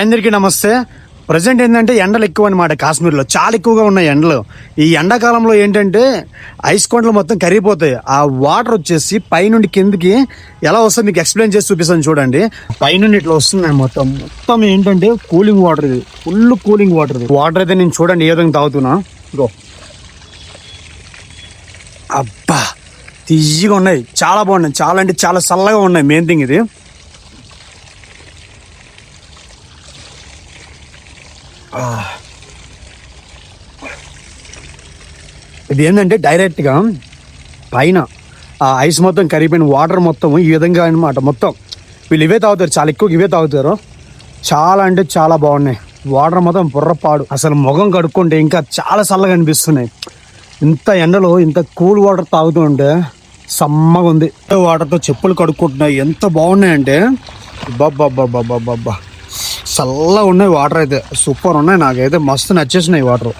అందరికీ నమస్తే. ప్రజెంట్ ఏంటంటే ఎండలు ఎక్కువ అనమాట కాశ్మీర్లో. చాలా ఎక్కువగా ఉన్నాయి ఎండలు. ఈ ఎండాకాలంలో ఏంటంటే ఐస్ కొండలు మొత్తం కరిగిపోతాయి. ఆ వాటర్ వచ్చేసి పైనుండి కిందికి ఎలా వస్తుంది మీకు ఎక్స్ప్లెయిన్ చేసి చూపిస్తాను చూడండి. పైనుండి ఇట్లా వస్తుంది మొత్తం. మొత్తం ఏంటంటే కూలింగ్ వాటర్ ఇది. ఫుల్ కూలింగ్ వాటర్ ఇది. వాటర్ అయితే నేను చూడండి ఏ విధంగా తాగుతున్నా. ఇగో అబ్బా! తీయగా ఉన్నాయి. చాలా బాగున్నాయి. చాలా అంటే చాలా చల్లగా ఉన్నాయి. మెయిన్ థింగ్ ఇది. ఇది ఏంటంటే డైరెక్ట్గా పైన ఆ ఐస్ మొత్తం కరిగిపోయిన వాటర్ మొత్తం ఈ విధంగా అనమాట మొత్తం. వీళ్ళు ఇవే తాగుతారు చాలా ఎక్కువ ఇవే తాగుతారు. చాలా అంటే చాలా బాగున్నాయి. వాటర్ మొత్తం బుర్రపాడు. అసలు ముఖం కడుక్కుంటే ఇంకా చాలా చల్లగా అనిపిస్తున్నాయి. ఇంత ఎండలో ఇంత కూల్ వాటర్ తాగుతూ ఉంటే సమ్మగా ఉంది. వాటర్తో చెప్పులు కడుక్కుంటున్నాయి. ఎంత బాగున్నాయంటే బాబ్బా చల్లగా ఉన్నాయి వాటర్ అయితే. సూపర్ ఉన్నాయి. నాకైతే మస్తు నచ్చేసినాయి వాటర్.